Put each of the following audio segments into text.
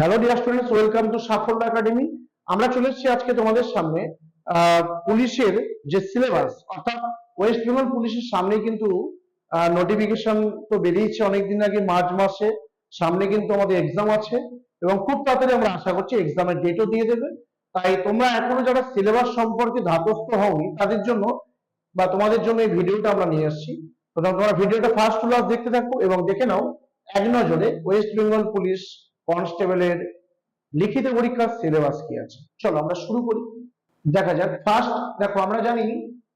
Hello dear students welcome to Saphalya academy আমরা চলে এসেছি আজকে তোমাদের সামনে পুলিশের যে সিলেবাস অর্থাৎ ওয়েস্ট বেঙ্গল পুলিশের সামনে কিন্তু নোটিফিকেশন তো বেরিয়েছে অনেকদিন আগে, মার্চ মাসে। সামনে কিন্তু আমাদের এক্সাম আছে এবং খুব তাড়াতাড়ি আমরা আশা করছি এক্সামের ডেটও দিয়ে দেবে। তাই তোমরা এখনও যারা সিলেবাস সম্পর্কে ধাতস্থ হওনি, তাদের জন্য বা তোমাদের জন্য এই ভিডিওটা আমরা নিয়ে আসছি। তোমরা ভিডিওটা ফার্স্ট টু লাস্ট দেখতে থাকো এবং দেখে নাও, এক নজরে ওয়েস্ট বেঙ্গল পুলিশ কনস্টেবলের লিখিত পরীক্ষার সিলেবাস কি আছে? চলো আমরা শুরু করি। দেখা যাক। ফার্স্ট দেখো, আমরা জানি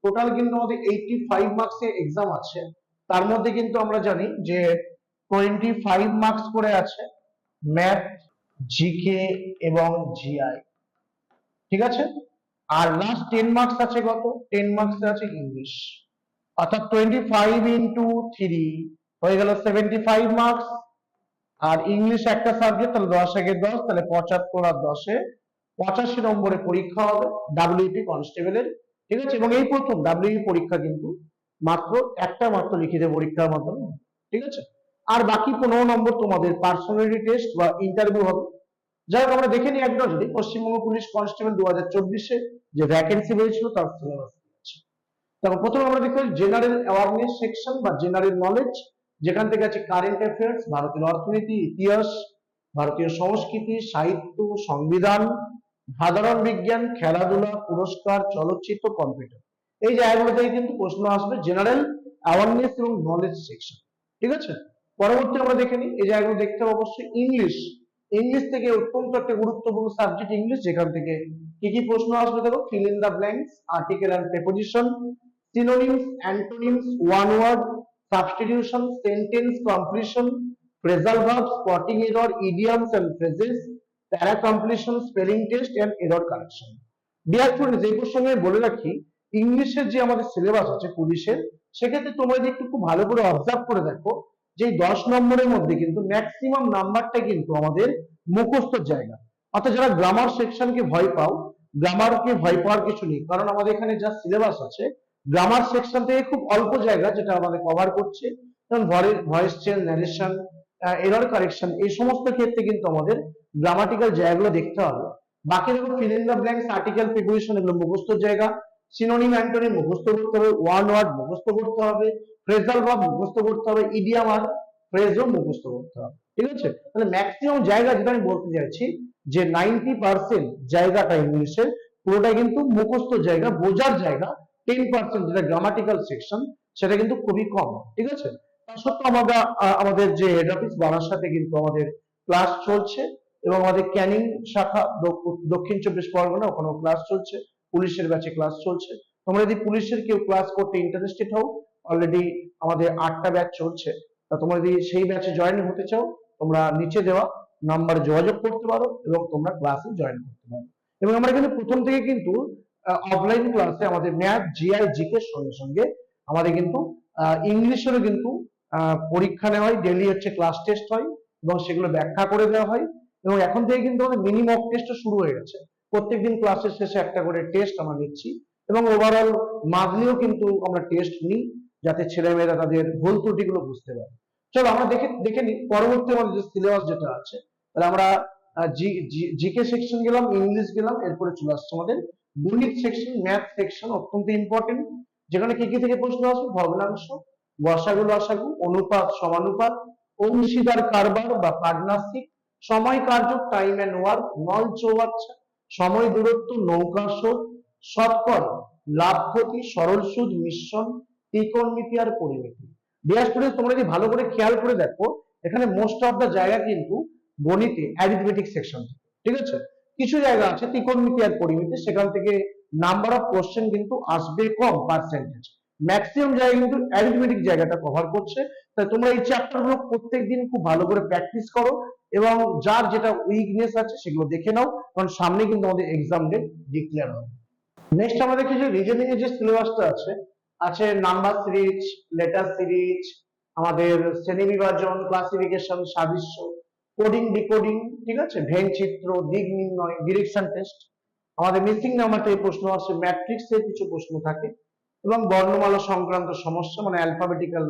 টোটাল কিন্তু আমাদের এইটটি ফাইভ মার্কস এর এক্সাম আছে। তার মধ্যে কিন্তু আমরা জানি যে টোয়েন্টি ফাইভ মার্কস করে আছে ম্যাথ জিকে এবং জিআই ঠিক আছে? আর লাস্ট টেন মার্কস আছে কত? টেন মার্কস আছে ইংলিশ অর্থাৎ টোয়েন্টি ফাইভ ইন্টু থ্রি হয়ে গেল সেভেন্টি ফাইভ মার্কস আর ইংলিশ একটা সাবজেক্ট তাহলে দশ একে দশ, তাহলে পঁচাত্তর আর দশে পঁচাশি নম্বরে পরীক্ষা হবে ডাব্লিউপি কনস্টেবলের ঠিক আছে? এবং এই প্রথম ডাব্লিউপি পরীক্ষা কিন্তু মাত্র একটা মাত্র লিখিত পরীক্ষার মাধ্যমে ঠিক আছে? আর বাকি পনেরো নম্বর তোমাদের পার্সোনালিটি টেস্ট বা ইন্টারভিউ হবে। যাই হোক, আমরা দেখে নিই এক নজরে পশ্চিমবঙ্গ পুলিশ কনস্টেবল দু হাজার চব্বিশে যে ভ্যাকেন্সি বেরিয়েছিল তার সিলেবাস তারপর প্রথমে আমরা দেখতে জেনারেল অ্যাওয়ারনেস সেকশন বা জেনারেল নলেজ যেখান থেকে আছে কারেন্ট অ্যাফেয়ার্স ভারতীয় অর্থনীতি, ইতিহাস, ভারতীয় সংস্কৃতি, সাহিত্য, সংবিধান, সাধারণ বিজ্ঞান, খেলাধুলা, পুরস্কার, চলচ্চিত্র কম্পিউটার এই জায়গাগুলো থেকে কিন্তু প্রশ্ন আসবে জেনারেল অ্যাওয়ারনেস এবং নলেজ সেকশন ঠিক আছে? পরবর্তী আমরা দেখে নিই, এই জায়গাগুলো দেখতে হবে অবশ্যই ইংলিশ। ইংলিশ থেকে অত্যন্ত একটা গুরুত্বপূর্ণ সাবজেক্ট ইংলিশ, যেখান থেকে কি কি প্রশ্ন আসবে দেখো? Fill in the blanks article and preposition synonyms, antonyms, one word substitution, sentence completion, phrasal verbs spotting error, idioms and phrases, para completion, spelling test and error correction. Dear students এই প্রসঙ্গে বলে রাখি ইংলিশের যে আমাদের সিলেবাস আছে পুলিশের, সেক্ষেত্রে তোমরা যদি একটু খুব ভালো করে অবজার্ভ করে দেখো যে দশ নম্বরের মধ্যে কিন্তু ম্যাক্সিমাম নাম্বারটা কিন্তু আমাদের মুখস্থর জায়গা। অর্থাৎ যারা গ্রামার সেকশনকে ভয় পাও গ্রামারকে ভয় পাওয়ার কিছু নেই, কারণ আমাদের এখানে যা সিলেবাস আছে গ্রামার সেকশন থেকে খুব অল্প জায়গা যেটা আমাদের কভার করছে voice change narration error correction এই সমস্ত ক্ষেত্রে কিন্তু আমাদের গ্রামাটিক্যাল জায়গাগুলো দেখতে হবে। বাকি দেখো fill in the blanks article preposition এগুলো মুখস্থ জায়গা সিনোনিম অ্যান্টোনিম মুখস্থ করতে হবে ওয়ান ওয়ার্ড মুখস্থ করতে হবে ফ্রেজাল ভাব মুখস্থ করতে হবে ইডিয়াম আর ফ্রেজও মুখস্থ করতে হবে। ঠিক আছে? তাহলে ম্যাক্সিমাম জায়গা যেটা আমি বলতে চাইছি, যে নাইনটি পার্সেন্ট জায়গাটা ইংলিশের পুরোটাই কিন্তু মুখস্থ জায়গা, বোঝার জায়গা টেন পার্সেন্ট যেটা গ্রামাটিক্যাল সেকশন সেটা কিন্তু খুবই কম, ঠিক আছে? তা সত্ত্বেও আমরা আমাদের যে হেড অফিস বারাসাতে কিন্তু আমাদের ক্লাস চলছে এবং আমাদের ক্যানিং শাখা দক্ষিণ চব্বিশ পরগনা, ওখানেও ক্লাস চলছে, পুলিশের ব্যাচে ক্লাস চলছে। তোমরা যদি পুলিশের কেউ ক্লাস করতে ইন্টারেস্টেড হও অলরেডি আমাদের আটটা ব্যাচ চলছে। তা তোমরা যদি সেই ব্যাচে জয়েন হতে চাও, তোমরা নিচে দেওয়া নাম্বারে যোগাযোগ করতে পারো এবং তোমরা ক্লাসে জয়েন করতে পারো। এবং আমরা কিন্তু প্রথম থেকে কিন্তু অফলাইন ক্লাসে আমাদের ম্যাথ জিআই জিকে সঙ্গে সঙ্গে আমাদের কিন্তু ইংলিশেরও কিন্তু পরীক্ষা নেওয়া হয় ডেলি হচ্ছে ক্লাস টেস্ট হয় এবং সেগুলো ব্যাখ্যা করে দেওয়া হয় এবং এখন থেকে কিন্তু আমাদের মিনি মক টেস্টও শুরু হয়ে গেছে। প্রত্যেকদিন ক্লাসের শেষে একটা করে টেস্ট আমরা নিচ্ছি এবং ওভারঅল মান্থলিও কিন্তু আমরা টেস্ট নিই যাতে ছেলেমেয়েরা তাদের ভুল ত্রুটিগুলো বুঝতে পারে। চলো আমরা দেখে দেখে নিই পরবর্তী আমাদের যে সিলেবাস যেটা আছে, তাহলে আমরা জিকে সেকশন গেলাম ইংলিশ গেলাম, এরপরে চলে আসছে আমাদের গণিত সেকশন ম্যাথ সেকশন অত্যন্ত ইম্পর্টেন্ট যেখানে কি কি থেকে প্রশ্ন আসবে ভগ্নাংশ গসাগু লসাগু অনুপাত সমানুপাত, অংশীদার কারবার বা পার্টনারশিপ সময় কার্য টাইম এন্ড ওয়ার্ক নল চৌবাচ্চা, সময় দূরত্ব, নৌকা স্রোত, শতকরা, লাভ ক্ষতি, সরল সুদ, মিশ্রণ ত্রিকোণমিতি আর পরিমিতি। ডিয়ার স্টুডেন্ট তোমরা যদি ভালো করে খেয়াল করে দেখো, এখানে মোস্ট অফ দা জায়গা কিন্তু গণিতে অ্যারিথমেটিক সেকশন ঠিক আছে? কিছু জায়গা আছে ত্রিকোণমিতি আর পরিমিতি, সেখান থেকে নাম্বার অফ কোশ্চেন কিন্তু আসবে কম পার্সেন্টেজ ম্যাক্সিমাম জায়গা কিন্তু অ্যারিথমেটিক জায়গাটা কভার করছে। তাই তোমরা এই চ্যাপ্টারগুলো প্রত্যেকদিন খুব ভালো করে প্র্যাকটিস করো এবং যার যেটা উইকনেস আছে সেগুলো দেখে নাও, কারণ সামনে কিন্তু আমাদের এক্সাম ডেট ডিক্লেয়ার হবে। নেক্সট দেখি যে রিজনিং এর যে সিলেবাসটা আছে আছে নাম্বার সিরিজ লেটার সিরিজ আমাদের শ্রেণি বিভাজন ক্লাসিফিকেশন সাদৃশ্য। কোডিং ডিকোডিং ঠিক আছে? ভেন চিত্র, দিক নির্ণয় ডিরেকশন টেস্ট আমাদের মিসিং নাম্বার থেকে প্রশ্ন আসে ম্যাট্রিক্স এর কিছু প্রশ্ন থাকে এবং বর্ণমালা সংক্রান্ত সমস্যা মানে অ্যালফাবেটিক্যাল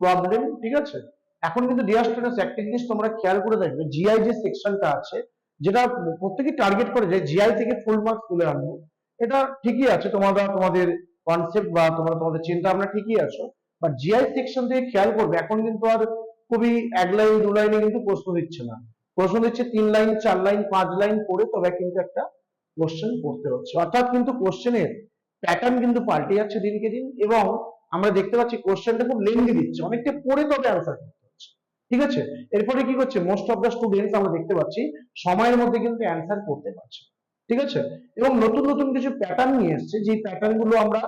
প্রবলেম ঠিক আছে? এখন কিন্তু ডিয়ার স্টুডেন্টস একটা জিনিস তোমরা খেয়াল করে দেখবে জিআই যে সেকশনটা আছে, যেটা প্রত্যেকে টার্গেট করে, যে জিআই থেকে ফুল মার্কস তুলে আনব, এটা ঠিকই আছে তোমরা তোমাদের কনসেপ্ট বা তোমরা তোমাদের চিন্তা ভাবনা ঠিকই আছো বাট জিআই সেকশন থেকে খেয়াল করবে, এখন কিন্তু আর খুবই এক লাইন, দু লাইনে কিন্তু প্রশ্ন দিচ্ছে না। প্রশ্ন দিচ্ছে তিন লাইন, চার লাইন, পাঁচ লাইন পড়ে তবে কিন্তু একটা কোশ্চেন পড়তে হচ্ছে। অর্থাৎ কিন্তু কোশ্চেনের প্যাটার্ন কিন্তু পাল্টে যাচ্ছে দিনকে দিন এবং আমরা দেখতে পাচ্ছি কোশ্চেনটা খুব লেন্দি দিচ্ছে। অনেকটা পড়ে তবে অ্যান্সার করতে হচ্ছে। ঠিক আছে? এরপরে কি করছে? মোস্ট অফ দ্য স্টুডেন্টস আমরা দেখতে পাচ্ছি সময়ের মধ্যে কিন্তু অ্যান্সার করতে পারছে ঠিক আছে? এবং নতুন নতুন কিছু প্যাটার্ন নিয়ে এসছে। যে প্যাটার্নগুলো আমরা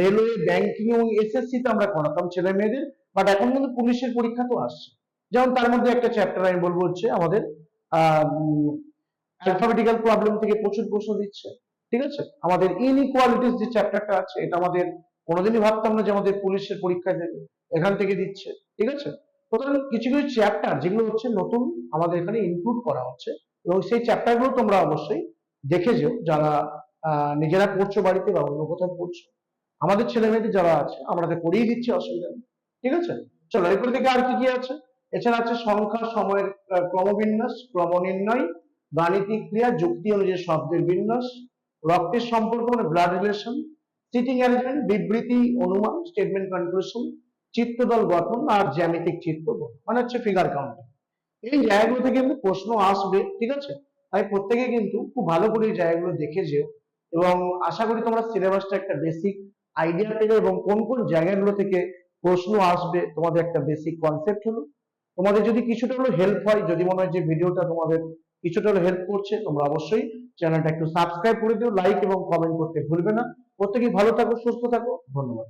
রেলওয়ে ব্যাংকিং এবং এসএসসি তে আমরা করাতাম ছেলে মেয়েদের বাট এখন কিন্তু পুলিশের পরীক্ষা তো আসছে। যেমন তার মধ্যে একটা চ্যাপ্টার আমি বলব হচ্ছে আমাদের অ্যালফাবেটিক্যাল প্রবলেম থেকে প্রচুর প্রশ্ন দিচ্ছে। ঠিক আছে? আমাদের ইনইকুয়ালিটিস যে চ্যাপ্টারটা আছে, এটা আমাদের কোনোদিনই ভাবতাম না যে আমাদের পুলিশের পরীক্ষায় দেবে এখান থেকে দিচ্ছে। ঠিক আছে? সুতরাং কিছু কিছু চ্যাপ্টার যেগুলো হচ্ছে নতুন আমাদের এখানে ইনক্লুড করা হচ্ছে, এবং সেই চ্যাপ্টারগুলো তোমরা অবশ্যই দেখে যেও। যারা নিজেরা পড়ছো বাড়িতে বা অন্য কোথাও পড়ছো, আমাদের ছেলে মেয়েদের যারা আছে, আমরা তো পড়িয়ে দিচ্ছি, অসুবিধা নেই। ঠিক আছে? চলো, এরপর থেকে আর কি কি আছে? এছাড়া আছে সংখ্যা, সময়ের ক্রমবিন্যাস, ক্রমনির্ণয়, গাণিতিক ক্রিয়া, যুক্তি অনুযায়ী শব্দের বিন্যাস, রক্তের সম্পর্ক মানে ব্লাড রিলেশন সিটিং অ্যারেঞ্জমেন্ট বিবৃতি, অনুমান স্টেটমেন্ট কনক্লুশন চিত্রদল গঠন আর জ্যামিতিক চিত্র মানে হচ্ছে ফিগার কাউন্টিং এই জায়গাগুলো থেকে কিন্তু প্রশ্ন আসবে, ঠিক আছে? তাই প্রত্যেকে কিন্তু খুব ভালো করে এই জায়গাগুলো দেখে যেও এবং আশা করি তোমরা সিলেবাসটা একটা বেসিক আইডিয়া পেলে এবং কোন কোন জায়গাগুলো থেকে প্রশ্ন আসবে, তোমাদের একটা বেসিক কনসেপ্ট হলো। তোমাদের যদি কিছুটা হলো হেল্প হয়, যদি মনে হয় যে ভিডিওটা তোমাদের কিছুটা হলো হেল্প করছে, তোমরা অবশ্যই চ্যানেলটা একটু সাবস্ক্রাইব করে দিও লাইক এবং কমেন্ট করতে ভুলবে না। প্রত্যেকেই ভালো থাকো, সুস্থ থাকো। ধন্যবাদ।